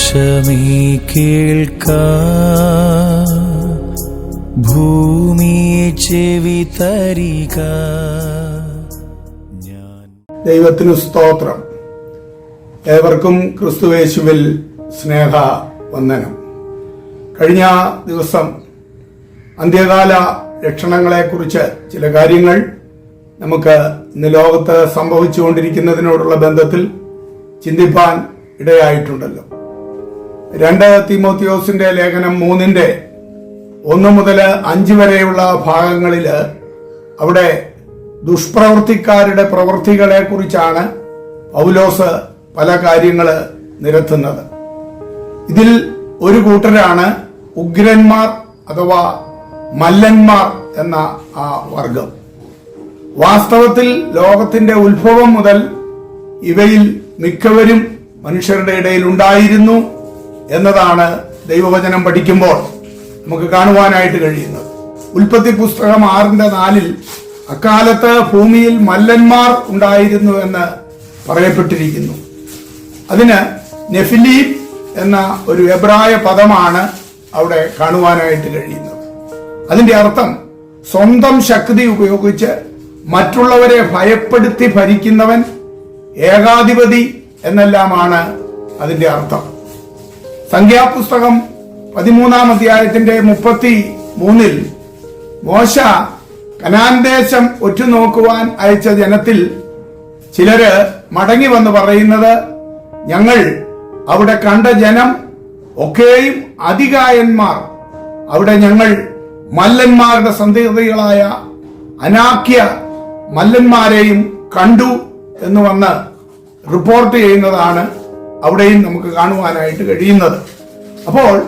സന്ദേശമേ കേൾക്ക. ഭൂമി ചെവി തരിക. ദൈവത്തിനു സ്തോത്രം. ഏവർക്കും ക്രിസ്തുവേശുവിൽ സ്നേഹ വന്ദനം. കഴിഞ്ഞ ദിവസം അന്ത്യകാല ലക്ഷണങ്ങളെക്കുറിച്ച് ചില കാര്യങ്ങൾ നമുക്ക് ഇന്ന് ലോകത്ത് സംഭവിച്ചുകൊണ്ടിരിക്കുന്നതിനോടുള്ള ബന്ധത്തിൽ ചിന്തിപ്പാൻ ഇടയായിട്ടുണ്ടല്ലോ. രണ്ട് തിമോത്തിയോസിന്റെ ലേഖനം മൂന്നിന്റെ ഒന്ന് മുതൽ അഞ്ച് വരെയുള്ള ഭാഗങ്ങളിൽ അവിടെ ദുഷ്പ്രവർത്തിക്കാരുടെ പ്രവൃത്തികളെ കുറിച്ചാണ് പൗലോസ് പല കാര്യങ്ങൾ നിരത്തുന്നത്. ഇതിൽ ഒരു കൂട്ടരാണ് ഉഗ്രന്മാർ അഥവാ മല്ലന്മാർ എന്ന ആ വർഗം. വാസ്തവത്തിൽ ലോകത്തിന്റെ ഉത്ഭവം മുതൽ ഇവയിൽ മിക്കവരും മനുഷ്യരുടെ ഇടയിൽ ഉണ്ടായിരുന്നു. എന്നതാണ് ദൈവവചനം പഠിക്കുമ്പോൾ നമുക്ക് കാണുവാനായിട്ട് കഴിയുന്നത്. ഉൽപ്പത്തി പുസ്തകം ആറിന്റെ നാലിൽ അക്കാലത്ത് ഭൂമിയിൽ മല്ലന്മാർ ഉണ്ടായിരുന്നു എന്ന് പറയപ്പെട്ടിരിക്കുന്നു. അതിന് നെഫിലീം എന്ന ഒരു എബ്രായ പദമാണ് അവിടെ കാണുവാനായിട്ട് കഴിയുന്നത്. അതിന്റെ അർത്ഥം സ്വന്തം ശക്തി ഉപയോഗിച്ച് മറ്റുള്ളവരെ ഭയപ്പെടുത്തി ഭരിക്കുന്നവൻ ഏകാധിപതി എന്നെല്ലാമാണ് അതിന്റെ അർത്ഥം. സംഖ്യാപുസ്തകം പതിമൂന്നാം അധ്യായത്തിന്റെ മുപ്പത്തി മൂന്നിൽ മോശ കനാൻ ദേശം ഒറ്റുനോക്കുവാൻ അയച്ച ജനത്തിൽ ചിലര് മടങ്ങി വന്ന് പറയുന്നത് ഞങ്ങൾ അവിടെ കണ്ട ജനം ഒക്കെയും അധികായന്മാർ അവിടെ ഞങ്ങൾ മല്ലന്മാരുടെ സന്ധികളായ അനാഖ്യ മല്ലന്മാരെയും കണ്ടു എന്ന് വന്ന് റിപ്പോർട്ട് ചെയ്യുന്നതാണ് അവിടെയും നമുക്ക് കാണുവാനായിട്ട് കഴിയുന്നത്. അപ്പോൾ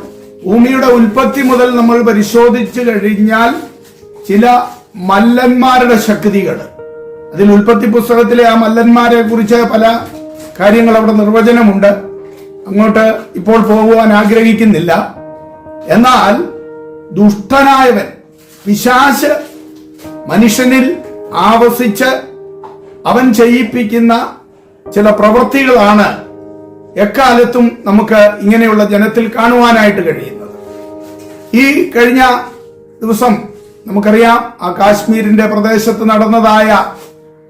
ഭൂമിയുടെ ഉൽപ്പത്തി മുതൽ നമ്മൾ പരിശോധിച്ചു കഴിഞ്ഞാൽ ചില മല്ലന്മാരുടെ ശക്തികൾ. അതിൽ ഉൽപ്പത്തി പുസ്തകത്തിലെ ആ മല്ലന്മാരെ കുറിച്ച് പല കാര്യങ്ങൾ അവിടെ നിർവചനമുണ്ട്. അങ്ങോട്ട് ഇപ്പോൾ പോകുവാൻ ആഗ്രഹിക്കുന്നില്ല. എന്നാൽ ദുഷ്ടനായവൻ പിശാശ് മനുഷ്യനിൽ ആവസിച്ച് അവൻ ചെയ്യിപ്പിക്കുന്ന ചില പ്രവൃത്തികളാണ് എക്കാലത്തും നമുക്ക് ഇങ്ങനെയുള്ള ജനത്തിൽ കാണുവാനായിട്ട് കഴിയുന്നത്. ഈ കഴിഞ്ഞ ദിവസം നമുക്കറിയാം ആ കാശ്മീരിന്റെ പ്രദേശത്ത് നടന്നതായ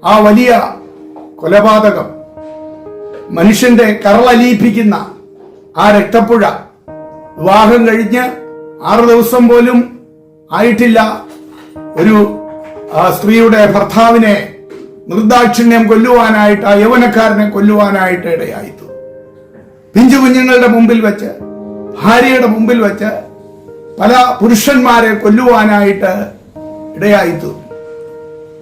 ആ വലിയ കൊലപാതകം മനുഷ്യന്റെ കറളലിയിപ്പിക്കുന്ന ആ രക്തപ്പുഴ വിവാഹം കഴിഞ്ഞ് ആറ് ദിവസം പോലും ആയിട്ടില്ല. ഒരു സ്ത്രീയുടെ ഭർത്താവിനെ നിർദാക്ഷിണ്യം കൊല്ലുവാനായിട്ട് ആ യൗവനക്കാരനെ കൊല്ലുവാനായിട്ട് ഇടയായിത്തു പിഞ്ചു കുഞ്ഞുങ്ങളുടെ മുമ്പിൽ വെച്ച് ഭാര്യയുടെ മുമ്പിൽ വെച്ച് പല പുരുഷന്മാരെ കൊല്ലുവാനായിട്ട് ഇടയായിത്തു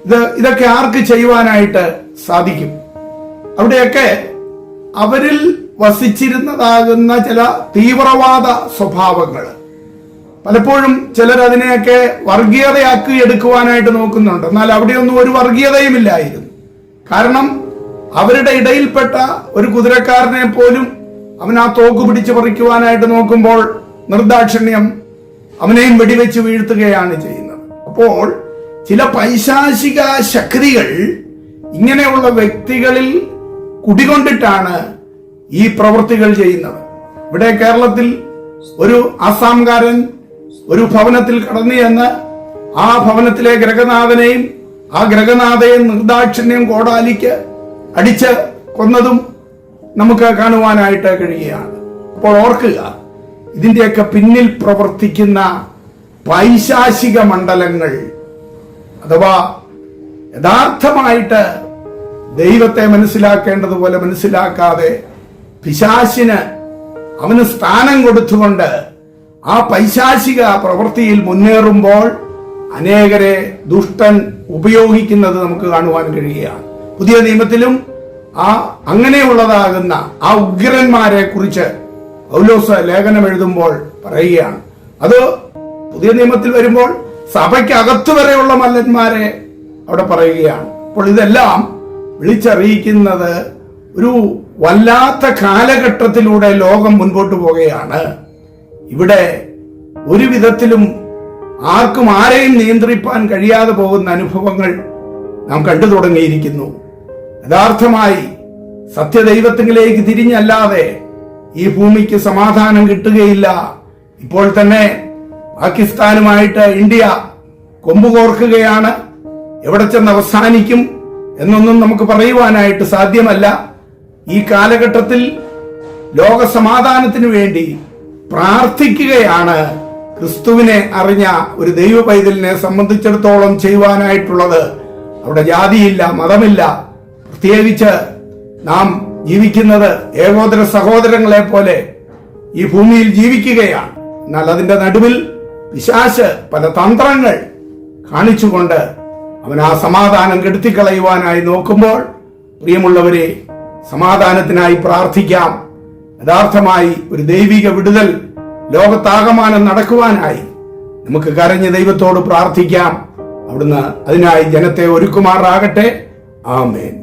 ഇത് ഇതൊക്കെ ആർക്ക് ചെയ്യുവാനായിട്ട് സാധിക്കും? അവിടെയൊക്കെ അവരിൽ വസിച്ചിരുന്നതാകുന്ന ചില തീവ്രവാദ സ്വഭാവങ്ങൾ. പലപ്പോഴും ചിലർ അതിനെയൊക്കെ വർഗീയതയാക്കി എടുക്കുവാനായിട്ട് നോക്കുന്നുണ്ട്. എന്നാൽ അവിടെയൊന്നും ഒരു വർഗീയതയുമില്ലായിരുന്നു. കാരണം അവരുടെ ഇടയിൽപ്പെട്ട ഒരു കുതിരക്കാരനെ പോലും അവൻ ആ തോക്ക് പിടിച്ച് പറിക്കുവാനായിട്ട് നോക്കുമ്പോൾ നിർദാക്ഷിണ്യം അവനെയും വെടിവെച്ച് വീഴ്ത്തുകയാണ് ചെയ്യുന്നത്. അപ്പോൾ ചില പൈശാചിക ശക്തികൾ ഇങ്ങനെയുള്ള വ്യക്തികളിൽ കുടികൊണ്ടിട്ടാണ് ഈ പ്രവൃത്തികൾ ചെയ്യുന്നത്. ഇവിടെ കേരളത്തിൽ ഒരു ആസാംകാരൻ ഒരു ഭവനത്തിൽ കടന്നു ചെന്ന് ആ ഭവനത്തിലെ ഗ്രഹനാഥനെയും ആ ഗ്രഹനാഥയും നിർദാക്ഷിണ്യം കോടാലിക്ക് അടിച്ച് കൊന്നതും നമുക്ക് കാണുവാനായിട്ട് കഴിയുകയാണ്. അപ്പോൾ ഓർക്കുക ഇതിന്റെയൊക്കെ പിന്നിൽ പ്രവർത്തിക്കുന്ന പൈശാചിക മണ്ഡലങ്ങൾ അഥവാ യഥാർത്ഥമായിട്ട് ദൈവത്തെ മനസ്സിലാക്കേണ്ടതുപോലെ മനസ്സിലാക്കാതെ പിശാശിന് അവന് സ്ഥാനം കൊടുത്തുകൊണ്ട് ആ പൈശാചിക പ്രവൃത്തിയിൽ മുന്നേറുമ്പോൾ അനേകരെ ദുഷ്ടൻ ഉപയോഗിക്കുന്നത് നമുക്ക് കാണുവാൻ കഴിയുകയാണ്. പുതിയ നിയമത്തിലും ആ അങ്ങനെയുള്ളതാകുന്ന ആ ഉഗ്രന്മാരെ കുറിച്ച് പൗലോസ് ലേഖനം എഴുതുമ്പോൾ പറയുകയാണ്. അത് പുതിയ നിയമത്തിൽ വരുമ്പോൾ സഭയ്ക്കകത്ത് വരെയുള്ള മല്ലന്മാരെ അവിടെ പറയുകയാണ്. അപ്പോൾ ഇതെല്ലാം വിളിച്ചറിയിക്കുന്നത് ഒരു വല്ലാത്ത കാലഘട്ടത്തിലൂടെ ലോകം മുൻപോട്ട് പോകുകയാണ് ഇവിടെ ഒരു വിധത്തിലും ആർക്കും ആരെയും നിയന്ത്രിപ്പാൻ കഴിയാതെ പോകുന്ന അനുഭവങ്ങൾ നാം കണ്ടു തുടങ്ങിയിരിക്കുന്നു. യഥാർത്ഥമായി സത്യദൈവത്തിലേക്ക് തിരിഞ്ഞല്ലാതെ ഈ ഭൂമിക്ക് സമാധാനം കിട്ടുകയില്ല. ഇപ്പോൾ തന്നെ പാകിസ്ഥാനുമായിട്ട് ഇന്ത്യ കൊമ്പുകോർക്കുകയാണ് എവിടെ ചെന്ന് അവസാനിക്കും എന്നൊന്നും നമുക്ക് പറയുവാനായിട്ട് സാധ്യമല്ല. ഈ കാലഘട്ടത്തിൽ ലോക സമാധാനത്തിനു വേണ്ടി പ്രാർത്ഥിക്കുകയാണ് ക്രിസ്തുവിനെ അറിഞ്ഞ ഒരു ദൈവ പൈതലിനെ സംബന്ധിച്ചിടത്തോളം ചെയ്യുവാനായിട്ടുള്ളത്. അവിടെ ജാതിയില്ല മതമില്ല. പ്രത്യേകിച്ച് നാം ജീവിക്കുന്നത് ഏകോദര സഹോദരങ്ങളെ പോലെ ഈ ഭൂമിയിൽ ജീവിക്കുകയാണ്. എന്നാൽ അതിന്റെ നടുവിൽ പിശാശ് പല തന്ത്രങ്ങൾ കാണിച്ചുകൊണ്ട് അവൻ ആ സമാധാനം കെടുത്തിക്കളയുവാനായി നോക്കുമ്പോൾ പ്രിയമുള്ളവരെ സമാധാനത്തിനായി പ്രാർത്ഥിക്കാം. യഥാർത്ഥമായി ഒരു ദൈവിക വിടുതൽ ലോകത്താകമാനം നടക്കുവാനായി നമുക്ക് കരഞ്ഞ് ദൈവത്തോട് പ്രാർത്ഥിക്കാം. അവിടുന്ന് അതിനായി ജനത്തെ ഒരുക്കുമാറാകട്ടെ. ആമേൻ.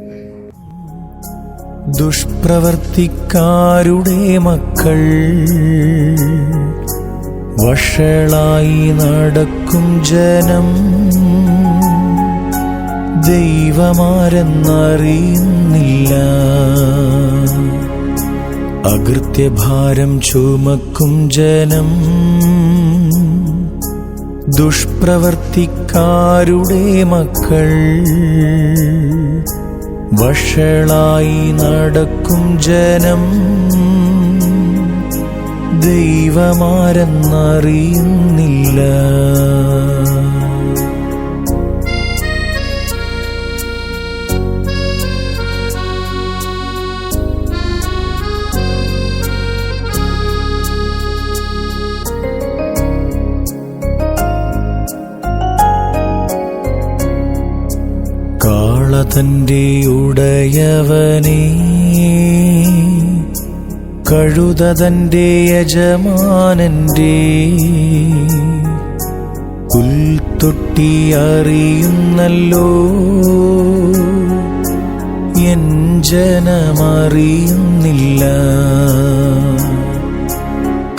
ദുഷ്പ്രവർത്തിക്കാരുടെ മക്കൾ വഷളായി നടക്കും ജനം. ദൈവമാരെന്നറിയുന്നില്ല. അകൃത്യഭാരം ചുമക്കും ജനം. ദുഷ്പ്രവർത്തിക്കാരുടെ മക്കൾ വഷളായി നടക്കും ജനം. ദൈവമാരെന്നറിയുന്നില്ല. കാളതന്റെ ഉടയവനേ കഴുതതന്റെ യജമാനന്റെ പുൽത്തൊട്ടി അറിയുന്നല്ലോ. എൻ ജനമറിയുന്നില്ല.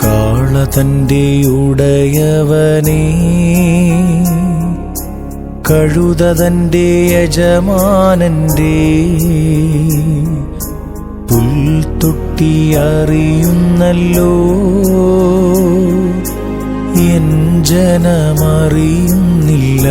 കാള തന്റെ ഉടയവനേ കഴുതതന്റെ യജമാനന്റെ പുൽത്തൊട്ടി അറിയുന്നല്ലോ. എൻ ജനമറിയുന്നില്ല.